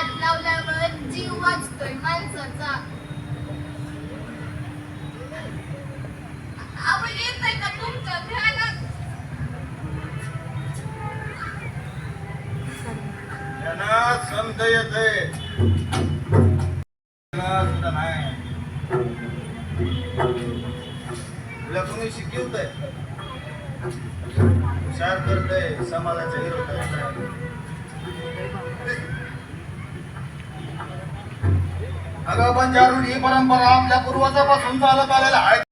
हात लावल्यावर जीव वाचतोय माणसाचा. अहो येत आहे का तुमच्या ध्यानात? त्यांना संत येते सुद्धा नाही. तुला कोणी हुशार करतंय समाजाच्या विरोधात अगं पण जारून ही परंपरा आपल्या पूर्वजापासून चालत आलेला आहे.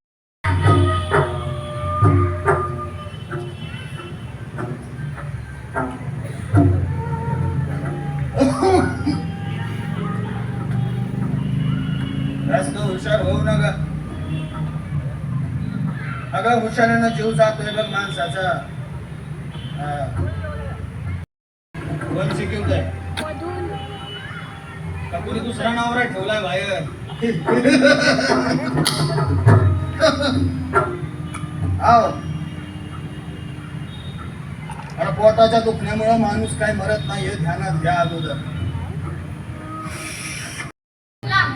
जास्त हुशार होऊ नका. अगं हुशारीनं जीव जातोय बघ माणसाचा. हा. कोण शिकवतंय? का कोणी दुसरा नावरा ठेवलाय बाहेर? आहो अरे पोटाच्या दुखण्यामुळे माणूस काय मरत नाही हे ध्यानात घ्या अगोदर. लांब.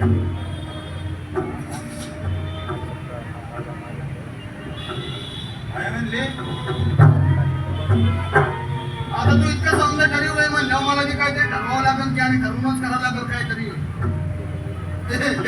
काय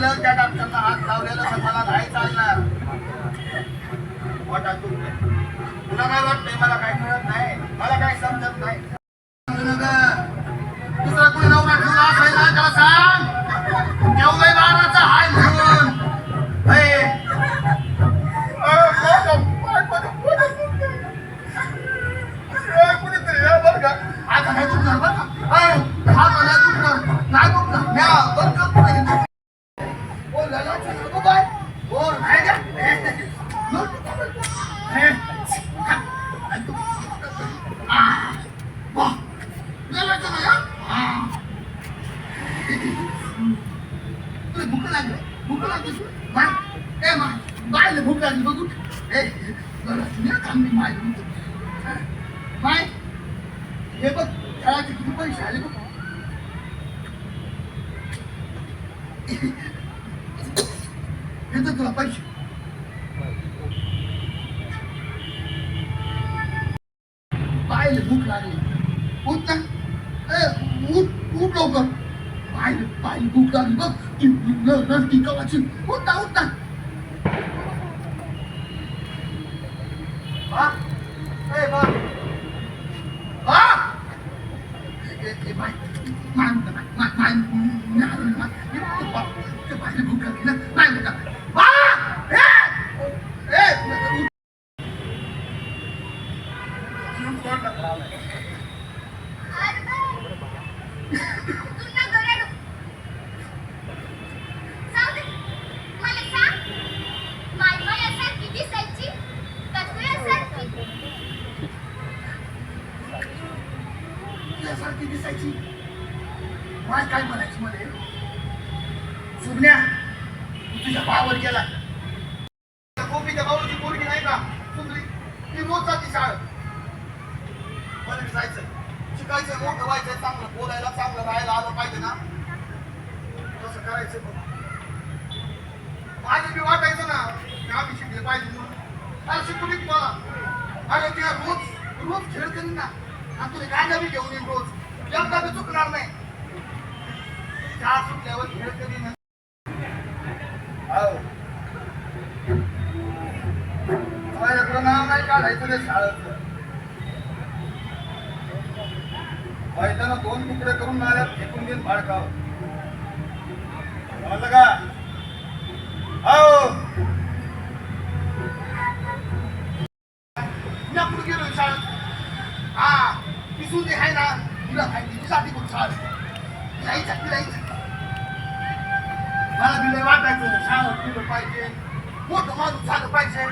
झालं त्या डॉक्टरला हात लावलेलं तर मला नाही चालणार. तुला काय वाटतंय? मला काय कळत नाही. मला काय समजत नाही. दुसरा कोणी नवरा ठेवला असेल ना त्याला सांग. तेवढे बारा Это капач. પાયને ભૂખ લાગી ઉઠ ના એ ઉઠ ઉઠ લોકો પાયને પાયને ભૂખ લાગી बोलायला चांगलं राहायला आलं पाहिजे ना? तसं करायचं माझी मी वाटायचं ना आम्ही शिकले पाहिजे म्हणून. अरे शिकून अरे त्या रोज रोज खेळते ना. आणि तुझे काय बी घेऊन येईल रोज. एकदा बी चुकणार नाही. चार सुटल्यावर खेळ करीन. माझ्याकडं नाव नाही काढायचं नाही शाळेत बैलांना दोन तुकडे करून नाल्यात फेकून देईन भाडकाव समजलं का? हो. गेलो वाटायचं पाहिजे. झालं पाहिजे.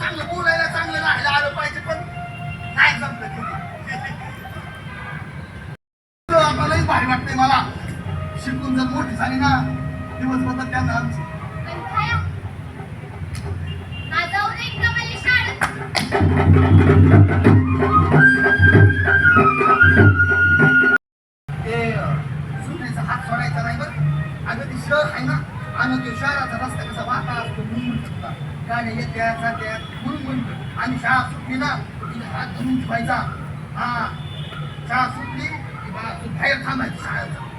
चांगलं बोलायला चांगलं राहायला आलं पाहिजे पण नाही जमलं आपल्यालाही भारी वाटते मला. शिकून जर मोठी झाली ना दिवस बदल त्यांना हात नाही ती शहर आहे ना आणि शहराचा असतो आणि शाळा सुटली ना हात धरून ठेवायचा. हा शाळा सुटली. बाहेर थांबायचं शाळेचा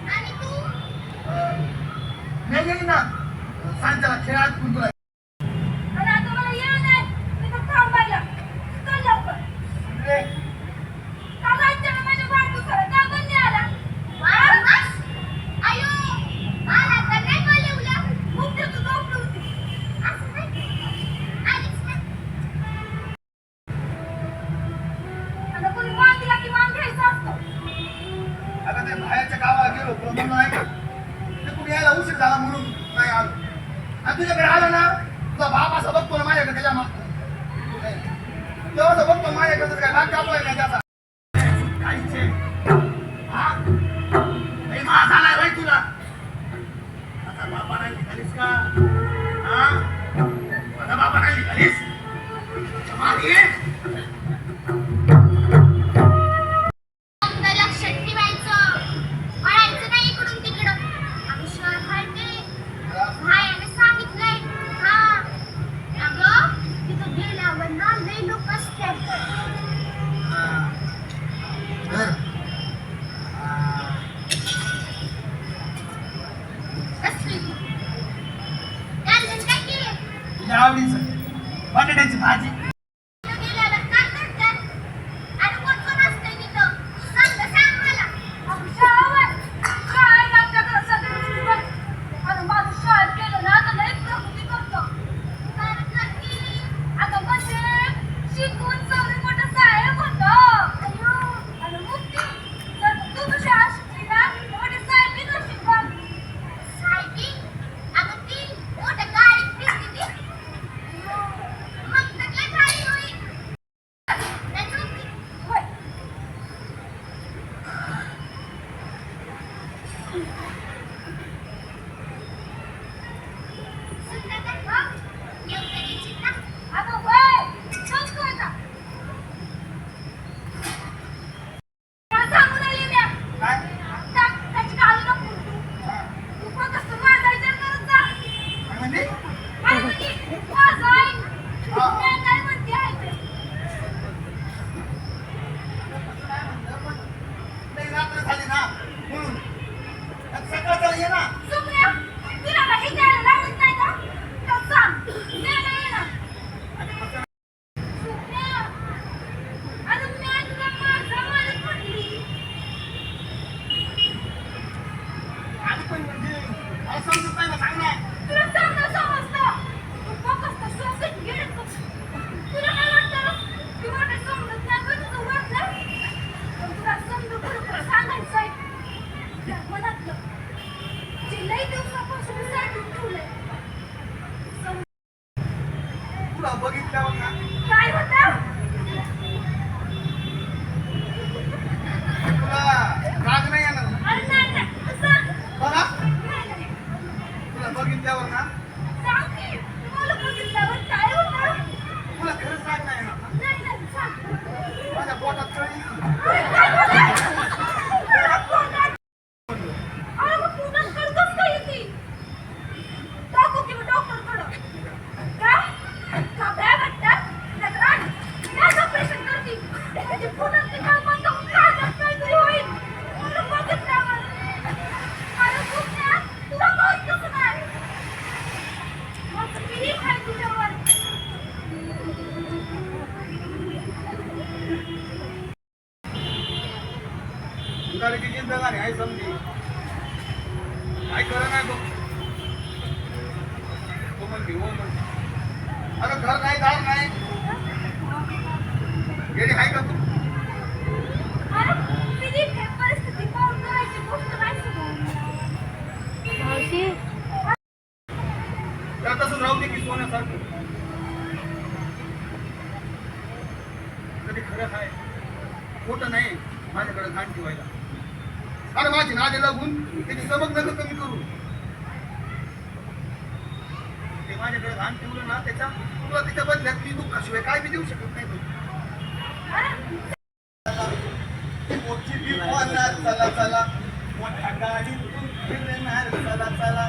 मी ना सांच्याला खेळात Kuntala ellos se ganan campo 你家在哪？ना त्याच्या तुला त्याच्या बदल्यात मी दुःखाशिवाय काय मी देऊ शकत नाही. चला चला. चला चला.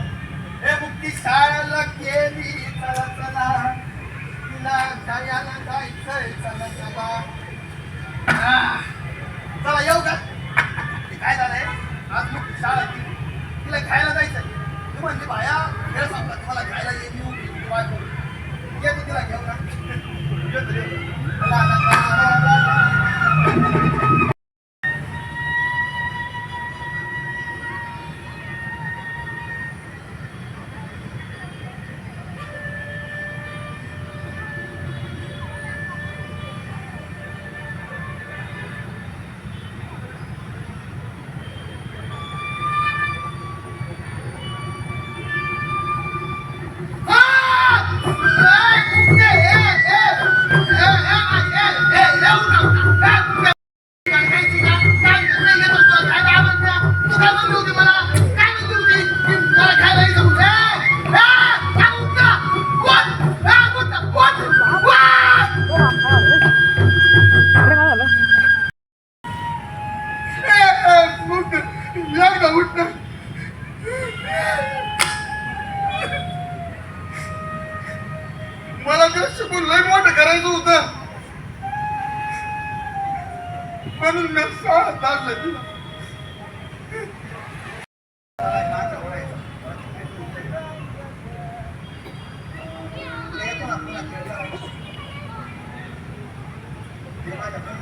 हे शाळेला केली चला चला. तिला चला चला. येऊ का? काय झालंय? आज मुक्ती शाळा तिला खायला जायचं तू म्हणजे भाया Thank.